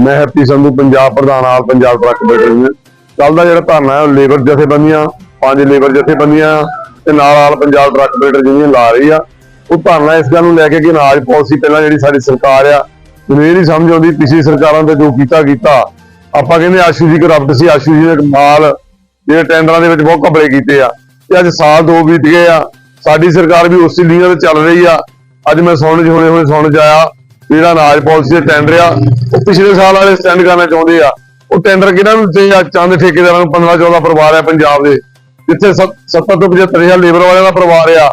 ਮੈਂ ਹੈਪੀ ਸੰਧੂ ਪੰਜਾਬ ਪ੍ਰਧਾਨ ਆਲ Punjab truck better ਕੱਲ ਦਾ ਜਿਹੜਾ ਧਰਨਾ ਹੈ ਲੇਬਰ ਜਥੇਬੰਦੀਆਂ, ਪੰਜ ਲੇਬਰ ਜਥੇਬੰਦੀਆਂ ਤੇ ਨਾਲ all Punjab truck better union ਲਾ ਰਹੀ ਆ। ਉਹ ਧਰਨਾ ਇਸ ਗੱਲ ਨੂੰ ਲੈ ਕੇ ਕਿ ਅਨਾਜ ਪਾਲਿਸੀ ਪਹਿਲਾਂ ਜਿਹੜੀ ਸਾਡੀ ਸਰਕਾਰ ਆ, ਮੈਨੂੰ ਇਹ ਨਹੀਂ ਸਮਝ ਆਉਂਦੀ ਪਿਛਲੀ ਸਰਕਾਰਾਂ ਤੇ ਜੋ ਕੀਤਾ ਕੀਤਾ। ਆਪਾਂ ਕਹਿੰਦੇ ਆਸ਼ੂ ਜੀ ਕਰਪਟ ਸੀ, ਆਸ਼ੂ ਜੀ ਨੇ ਮਾਲ ਜਿਹੜੇ ਟੈਂਡਰਾਂ ਦੇ ਵਿੱਚ ਬਹੁਤ ਘਪਲੇ ਕੀਤੇ ਆ। ਤੇ ਅੱਜ ਸਾਲ ਦੋ ਬੀਤ ਗਏ ਆ। ਸਾਡੀ ਸਰਕਾਰ ਵੀ ਉਸੇ ਲੀਹਾਂ ਤੇ ਚੱਲ ਰਹੀ ਆ। ਅੱਜ ਮੈਂ ਸੁਣਨ ਚ ਹੁਣੇ ਹੁਣੇ ਸੁਣਨ ਚ ਆਇਆ। ਜਿਹੜਾ ਅਨਾਜ ਪਾਲਿਸੀ ਦੇ ਟੈਂਡਰ ਆ, ਉਹ ਪਿਛਲੇ ਸਾਲ ਵਾਲੇ ਸਟੈਂਡ ਕਰਨਾ ਚਾਹੁੰਦੇ ਆ। ਉਹ ਟੈਂਡਰ ਕਿਹਨਾਂ ਨੂੰ ਤੇ ਆ? ਚੰਦ ਠੇਕੇਦਾਰਾਂ ਨੂੰ 15 14 ਪਰਿਵਾਰ ਆ ਪੰਜਾਬ ਦੇ। ਜਿੱਥੇ 70 ਤੋਂ 75 ਹਜ਼ਾਰ ਲੇਬਰ ਵਾਲਿਆਂ ਦਾ ਪਰਿਵਾਰ ਆ।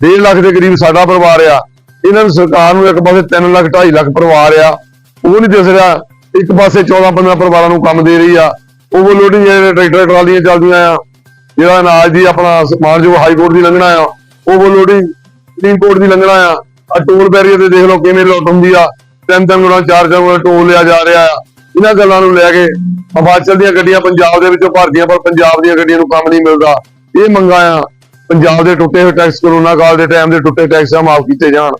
1.5 ਲੱਖ ਦੇ ਕਰੀਬ ਸਾਡਾ ਪਰਿਵਾਰ ਆ। ਇਹਨਾਂ ਨੂੰ ਸਰਕਾਰ ਨੂੰ ਇੱਕ ਪਾਸੇ 3 ਲੱਖ 2.5 ਲੱਖ ਪਰਿਵਾਰ ਆ। ਉਹ ਨਹੀਂ ਦਿਸ ਰਿਹਾ, ਇੱਕ ਪਾਸੇ 14 15 ਪਰਿਵਾਰਾਂ ਨੂੰ ਕੰਮ ਦੇ ਰਹੀ ਆ। ਓਵਰਲੋਡਿੰਗ ਜਿਹੜੇ ਟਰੈਕਟਰ ਟਰਾਲੀਆਂ ਚੱਲਦੀਆਂ ਆ, ਜਿਹੜਾ ਅਨਾਜ ਦੀ ਆਪਣਾ ਸਮਾਨ ਜੋ ਹਾਈ ਕੋਰਟ ਦੀ ਲੰਘਣਾ ਆ ਓਵਰਲੋਡਿੰਗ ਸੁਪਰੀਮ ਕੋਰਟ ਦੀ ਲੰਘਣਾ ਆ। ਆ ਟੋਲ ਬੈਰੀਅਰ ਤੇ ਦੇਖ ਲਓ ਕਿਵੇਂ ਲੁੱਟ ਹੁੰਦੀ ਆ। ਤਿੰਨ ਤਿੰਨ ਗੁਣਾ, ਚਾਰ ਚਾਰ ਗੁਣਾ ਟੋਲ ਲਿਆ ਜਾ ਰਿਹਾ ਆ। ਇਹਨਾਂ ਗੱਲਾਂ ਨੂੰ ਲੈ ਕੇ ਹਿਮਾਚਲ ਦੀਆਂ ਗੱਡੀਆਂ ਪੰਜਾਬ ਦੇ ਵਿੱਚੋਂ ਭਰਦੀਆਂ, ਪਰ ਪੰਜਾਬ ਦੀਆਂ ਗੱਡੀਆਂ ਨੂੰ ਕੰਮ ਨਹੀਂ ਮਿਲਦਾ। ਇਹ ਮੰਗਾਂ ਆ, ਪੰਜਾਬ ਦੇ ਟੁੱਟੇ ਹੋਏ ਟੈਕਸ, ਕਰੋਨਾ ਕਾਲ ਦੇ ਟਾਈਮ ਦੇ ਟੁੱਟੇ ਟੈਕਸ ਆ, ਮਾਫ ਕੀਤੇ ਜਾਣ।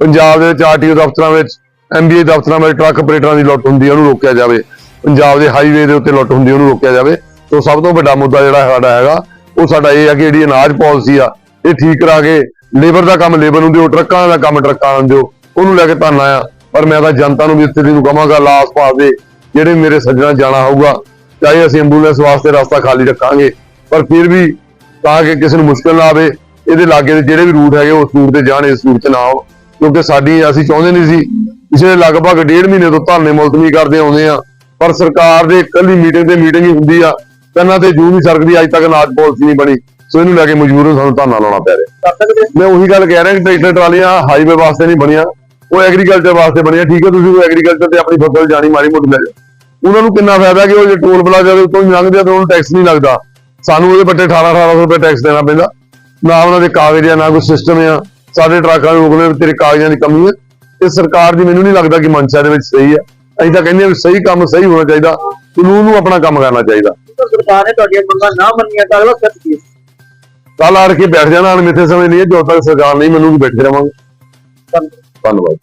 ਪੰਜਾਬ ਦੇ ਵਿੱਚ ਆਰਟੀਓ ਦਫ਼ਤਰਾਂ ਵਿੱਚ ਐਮਬੀਏ ਦਫ਼ਤਰਾਂ ਵਿੱਚ ਟਰੱਕ ਆਪਰੇਟਰਾਂ ਦੀ ਲੁੱਟ ਹੁੰਦੀ ਹੈ ਉਹਨੂੰ ਰੋਕਿਆ ਜਾਵੇ। ਪੰਜਾਬ ਦੇ ਹਾਈਵੇ ਦੇ ਉੱਤੇ ਲੁੱਟ ਹੁੰਦੀ ਹੈ ਉਹਨੂੰ ਰੋਕਿਆ ਜਾਵੇ। ਤੋਂ ਸਭ ਤੋਂ ਵੱਡਾ ਮੁੱਦਾ ਜਿਹੜਾ ਸਾਡਾ ਹੈਗਾ, ਉਹ ਸਾਡਾ ਇਹ ਹੈ ਕਿ ਜਿਹੜੀ ਅਨਾਜ ਪਾਲਿਸੀ ਆ, ਇਹ ਠੀਕ ਕਰਾ ਕੇ ਲੇਬਰ ਦਾ ਕੰਮ ਲੇਬਰ ਨੂੰ ਦਿਓ, ਟਰੱਕਾਂ ਦਾ ਕੰਮ ਟਰੱਕਾਂ ਨੂੰ ਦਿਓ, ਉਹਨੂੰ ਲੈ ਕੇ ਧਰਨਾ ਆ। ਪਰ ਮੈਂ ਤਾਂ ਜਨਤਾ ਨੂੰ ਵੀ ਇੱਥੇ ਨੂੰ ਕਹਾਂਗਾ, ਲਾਸ ਪਾਸ ਦੇ, ਜਿਹੜੇ ਮੇਰੇ ਸੱਜਣਾ ਜਾਣਾ ਹੋਊਗਾ, ਚਾਹੇ ਅਸੀਂ ਐਂਬੂਲੈਂਸ ਵਾਸਤੇ ਰਸਤਾ ਖਾਲੀ ਰੱਖਾਂਗੇ, ਪਰ ਫਿਰ ਵੀ ਤਾਂ ਕਿ ਕਿਸੇ ਨੂੰ ਮੁਸ਼ਕਲ ਨਾ ਆਵੇ, ਇਹਦੇ ਲਾਗੇ ਦੇ ਜਿਹੜੇ ਵੀ ਰੂਟ ਹੈਗੇ, ਉਸ ਰੂਟ ਤੇ ਜਾਣ, ਇਸ ਰੂਟ ਤੇ ਨਾ ਆਓ। ਕਿਉਂਕਿ ਸਾਡੀ, ਅਸੀਂ ਚਾਹੁੰਦੇ ਨਹੀਂ ਸੀ, ਪਿਛਲੇ ਲਗਭਗ ਡੇਢ ਮਹੀਨੇ ਤੋਂ ਧਰਨੇ ਮੁਲਤਵੀ ਕਰਦੇ ਆਉਂਦੇ ਆ, ਪਰ ਸਰਕਾਰ ਦੇ ਇਕੱਲੀ ਮੀਟਿੰਗ ਤੇ ਮੀਟਿੰਗ ਹੀ ਹੁੰਦੀ ਆ, ਕੰਨਾਂ ਤੇ ਜੂ ਨਹੀਂ ਸਰਕਦੀ, ਅੱਜ ਤੱਕ ਅਨਾਜ ਪਾਲਿਸੀ ਨਹੀਂ ਬਣੀ। ਸੋ ਇਹਨੂੰ ਲੈ ਕੇ ਮਜਬੂਰਨ ਸਾਨੂੰ ਧਰਨਾ ਲਾਉਣਾ ਪੈ ਰਿਹਾ। ਮੈਂ ਉਹੀ ਗੱਲ ਕਹਿ ਰਿਹਾ ਕਿ ਟਰੈਕਟਰ ਟਰਾਲੀਆਂ ਹਾਈਵੇ ਵਾਸਤੇ ਨਹੀਂ ਬਣੀਆਂ ਉਹ ਐਗਰੀਕਲਚਰ ਵਾਸਤੇ ਬਣੀਆਂ। ਠੀਕ ਹੈ ਤੁਸੀਂ ਉਹ ਐਗਰੀਕਲਚਰ ਤੇ ਆਪਣੀ ਫਸਲ ਜਾਣੀ ਮਾਰੀ ਮੋਟੀ ਲੈ ਜਾਓ। ਉਹਨਾਂ ਨੂੰ ਕਿੰਨਾ ਫਾਇਦਾ ਕਿ ਉਹ ਜੇ ਟੋਲ ਪਲਾਜ਼ਾ ਦੇ ਉੱਤੋਂ ਹੀ ਲੰਘਦੇ ਆ ਤਾਂ ਉਹਨੂੰ ਟੈਕਸ ਨਹੀਂ ਲੱਗਦਾ। ਸਾਨੂੰ ਉਹਦੇ ਬੱਟੇ 18 1800 ਰੁਪਏ ਟੈਕਸ ਦੇਣਾ ਪੈਂਦਾ। ਨਾ ਉਹਨਾਂ ਦੇ ਕਾਗਜ਼ ਆ ਨਾ ਕੋਈ ਸਿਸਟਮ ਆ। ਸਾਡੇ ਟਰੱਕਾਂ ਨੂੰ ਰੋਕਦੇ ਵੀ ਤੇਰੇ ਕਾਗਜ਼ਾਂ ਦੀ ਕਮੀ ਹੈ ਇਹ ਸਰਕਾਰ ਦੀ ਮੈਨੂੰ ਨਹੀਂ ਲੱਗਦਾ ਕਿ ਮਨਸ਼ਾ ਦੇ ਵਿੱਚ ਸਹੀ ਹੈ ਅਸੀਂ ਤਾਂ ਕਹਿੰਦੇ ਹਾਂ ਸਹੀ ਕੰਮ ਸਹੀ ਹੋਣਾ ਚਾਹੀਦਾ। ਕਾਨੂੰਨ ਨੂੰ ਆਪਣਾ ਕੰਮ ਕਰਨਾ ਚਾਹੀਦਾ। ਸਰਕਾਰ ਨੇ ਤੁਹਾਡੀਆਂ ਮੰਗਾਂ ਨਾ ਮੰਨੀਆਂ ਤਾਂ ਅਗਲਾ ਸਖਤ ਕੀ ਕੱਲ ਆੜ ਕੇ ਬੈਠ ਜਾਣਾ ਅਣਮਿੱਥੇ ਸਮੇਂ ਨਹੀਂ ਹੈ ਜਦੋਂ ਤੱਕ ਸਰਕਾਰ ਨਹੀਂ ਮੈਨੂੰ ਵੀ ਬੈਠੇ ਰਵਾਂਗੇ। ਧੰਨਵਾਦ ਧੰਨਵਾਦ।